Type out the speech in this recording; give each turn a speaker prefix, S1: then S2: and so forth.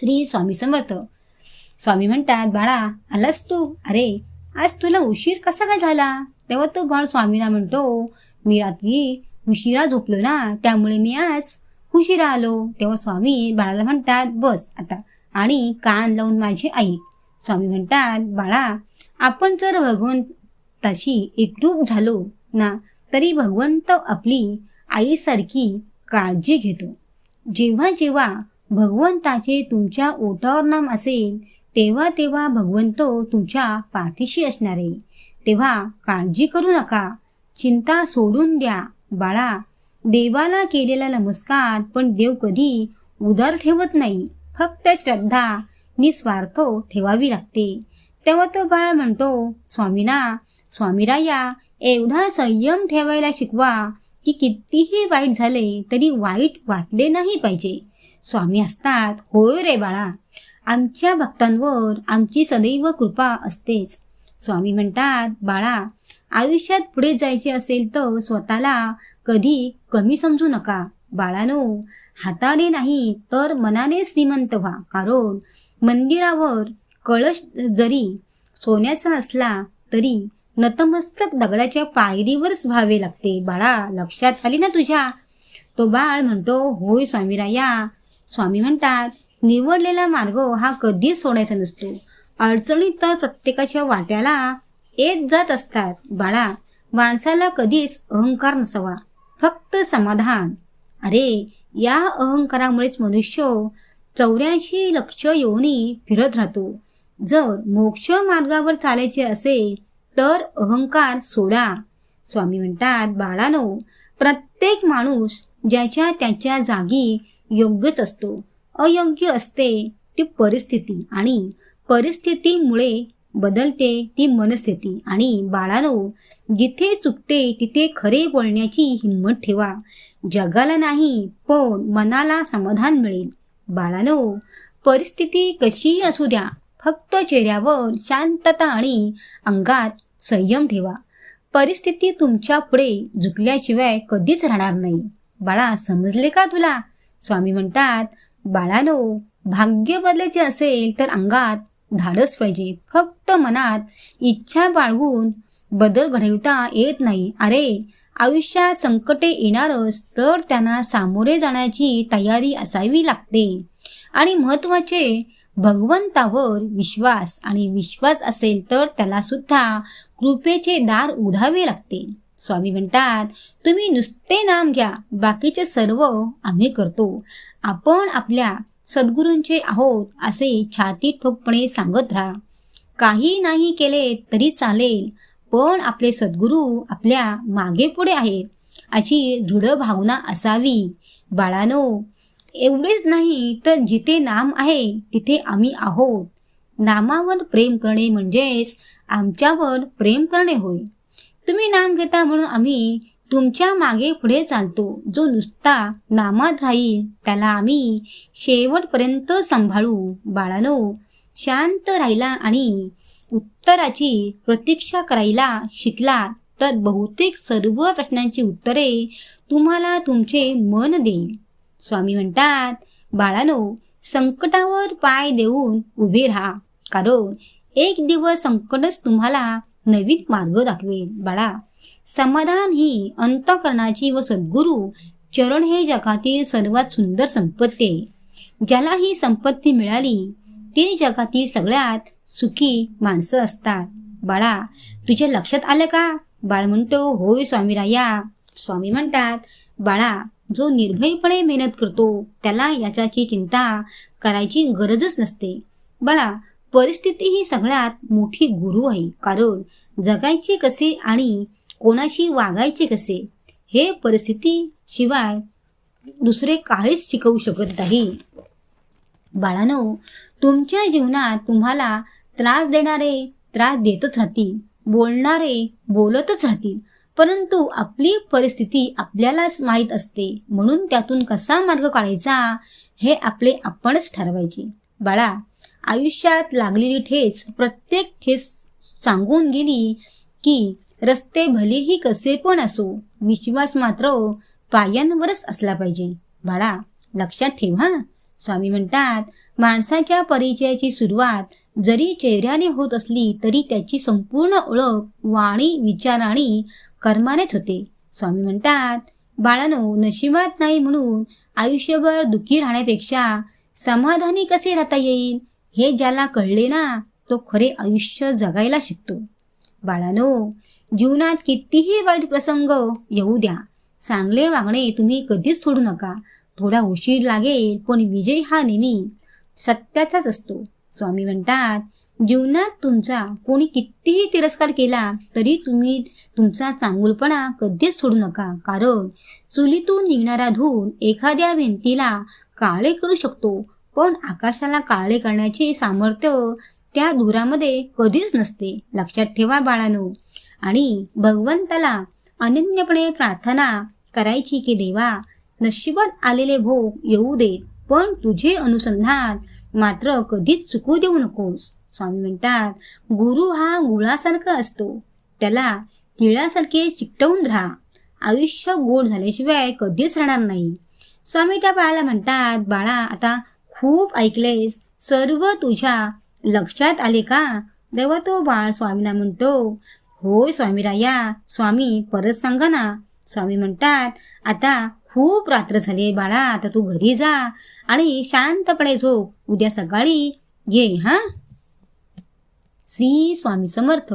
S1: श्री स्वामी समर्थ. स्वामी म्हणतात बाळा आलास तू? अरे आज तुला उशीर कसा काय झाला? तेव्हा तो बाळ स्वामीला म्हणतो मी रात्री उशिरा झोपलो ना त्यामुळे मी आज उशिरा आलो. तेव्हा स्वामी बाळाला म्हणतात बस आता आणि कान लावून माझी आई. स्वामी म्हणतात बाळा आपण जर भगवंताशी एकरूप झालो ना तरी भगवंत आपली आईसारखी काळजी घेतो. जेव्हा जेव्हा भगवंताचे तुमच्या ओठावर नाम असेल तेव्हा तेव्हा भगवंत तुमच्या पाठीशी असणार. आहे तेव्हा काळजी करू नका. चिंता सोडून द्या. बाळा देवाला केलेला नमस्कार पण देव कधी उदार ठेवत नाही. फक्त श्रद्धा निस्वार्थ ठेवावी लागते. तेव्हा तो बाळ म्हणतो स्वामीना स्वामीराया एवढा संयम ठेवायला शिकवा की कितीही वाईट झाले तरी वाईट वाटले नाही पाहिजे. स्वामी असतात. होय रे बाळा. आमच्या भक्तांवर आमची सदैव कृपा असतेच. स्वामी म्हणतात बाळा आयुष्यात पुढे जायचे असेल तर स्वतःला कधी कमी समजू नका. बाळानो हाताने नाही तर मनाने श्रीमंत व्हा. कारण मंदिरावर कळश जरी सोन्याचा असला तरी नतमस्तक दगडाच्या पायरीवरच व्हावे लागते. बाळा लक्षात आली ना तुझ्या? तो बाळ म्हणतो होय स्वामीराया स्वामी म्हणतात निवडलेला मार्ग हा कधीच सोडायचा नसतो. अडचणीत तर प्रत्येकाच्या वाट्याला येत जात असतात. बाळा माणसाला कधीच अहंकार नसावा. फक्त समाधान. अरे या अहंकारामुळेच मनुष्य चौऱ्याऐंशी लक्ष योनी फिरत राहतो. जर मोक्ष मार्गावर चालायचे असेल तर अहंकार सोडा. स्वामी म्हणतात बाळानो प्रत्येक माणूस ज्याच्या त्याच्या जागी योग्यच असतो. अयोग्य असते ती परिस्थिती आणि परिस्थितीमुळे बदलते ती मनस्थिती. आणि बाळानो जिथे चुकते तिथे खरे बोलण्याची हिंमत ठेवा. जगाला नाही पण मनाला समाधान मिळेल. बाळानो परिस्थिती कशीही असू द्या फक्त चेहऱ्यावर शांतता आणि अंगात संयम ठेवा. परिस्थिती तुमच्यापुढे झुकल्याशिवाय कधीच राहणार नाही. बाळा समजले का तुला? स्वामी म्हणतात बाळानो भाग्य बदलायचे असेल तर अंगात धाडस पाहिजे. फक्त मनात इच्छा बाळगून बदल घडवता येत नाही. अरे आयुष्यात संकटे येणारच तर त्यांना सामोरे जाण्याची तयारी असावी लागते. आणि महत्त्वाचे भगवंतावर विश्वास आणि विश्वास असेल तर त्याला सुद्धा कृपेचे दार उघडावे लागते. स्वामी म्हणतात तुम्ही नुसते नाम घ्या बाकीचे सर्व आम्ही करतो. आपण आपल्या सद्गुरूंचे आहोत असे छाती ठोकपणे सांगत राहा. काही नाही केले तरी चालेल पण आपले सद्गुरू आपल्या मागे पुढे आहेत अशी दृढ भावना असावी. बाळानो एवढेच नाही तर जिथे नाम आहे तिथे आम्ही आहोत. नामावर प्रेम करणे म्हणजेच आमच्यावर प्रेम करणे होय. तुम्ही नाम घेता म्हणून आम्ही तुमच्या मागे पुढे चालतो. जो नुसता नामात राहील त्याला आम्ही शेवटपर्यंत सांभाळू. बाळानो शांत राहिला आणि उत्तराची प्रतीक्षा करायला शिकला तर बहुतेक सर्व प्रश्नांची उत्तरे तुम्हाला तुमचे मन देईल. स्वामी म्हणतात बाळानो संकटावर पाय देऊन उभे राहा. कारण एक दिवस संकटच तुम्हाला नवीन मार्ग दाखवेल. बाळा समाधान ही अंतकरणाची व सद्गुरू चरण हे जगातील सर्वात सुंदर संपत्ती आहे. ज्याला ही संपत्ती मिळाली ते जगातील सगळ्यात सुखी माणसं असतात. बाळा तुझ्या लक्षात आलं का? बाळ म्हणतो होय स्वामीराया. स्वामी म्हणतात बाळा जो निर्भयपणे मेहनत करतो त्याला याच्याची चिंता करायची गरजच नसते. बाळा परिस्थिती ही सगळ्यात मोठी गुरु आहे. कारण जगायचे कसे आणि कोणाशी वागायचे कसे हे परिस्थिती शिवाय दुसरे काहीच शिकवू शकत नाही. बाळानो तुमच्या जीवनात तुम्हाला त्रास देणारे त्रास देतच राहतील बोलणारे बोलतच राहतील परंतु आपली परिस्थिती आपल्यालाच माहीत असते. म्हणून त्यातून कसा मार्ग काढायचा हे आपले आपणच ठरवायचे. बाळा आयुष्यात लागलेली ठेच प्रत्येक ठेस सांगून गेली की रस्ते भलेही कसे पण असो विश्वास मात्र पायांवरच असला पाहिजे. बाळा लक्षात ठेवा. स्वामी म्हणतात माणसाच्या परिचयाची सुरुवात जरी चेहऱ्याने होत असली तरी त्याची संपूर्ण ओळख वाणी विचार आणि कर्मानेच होते. स्वामी म्हणतात बाळानो नशिबात नाही म्हणून आयुष्यभर दुःखी राहण्यापेक्षा समाधानी कसे राहता येईल? हे ज्याला कळले ना तो खरे आयुष्य जगायला शिकतो. बाळानो जीवनात कितीही वाईट प्रसंग येऊ द्या. चांगले वागणे तुम्ही कधीच सोडू नका. थोडा उशीर लागेल पण विजय हा नेहमी सत्याचाच असतो. स्वामी म्हणतात जीवनात तुमचा कोणी कितीही तिरस्कार केला तरी तुम्ही तुमचा चांगुलपणा कधीच सोडू नका. कारण चुलीतून निघणारा धूर एखाद्या भिंतीला काळे करू शकतो पण आकाशाला काळे करण्याचे सामर्थ्य त्या धुरामध्ये कधीच नसते. लक्षात ठेवा बाळानो. आणि भगवंताला अनन्यपणे प्रार्थना करायची की देवा नशिबात आलेले भोग येऊ देत पण तुझे अनुसंधान मात्र कधीच चुकू देऊ नकोस. स्वामी म्हणतात गुरु हा गुळासारखा असतो. त्याला तिळासारखे चिकटवून राहा. आयुष्य गोड झाल्याशिवाय कधीच राहणार नाही. स्वामी त्या बाळाला म्हणतात बाळा आता खूप ऐकलेस. सर्व तुझ्या लक्षात आले का? तेव्हा तो बाळ स्वामीला म्हणतो होय स्वामीराया स्वामी परत सांगा ना. स्वामी म्हणतात आता खूप रात्र झाली बाळा आता तू घरी जा आणि शांतपणे झोप. उद्या सकाळी ये हा? श्री स्वामी समर्थ.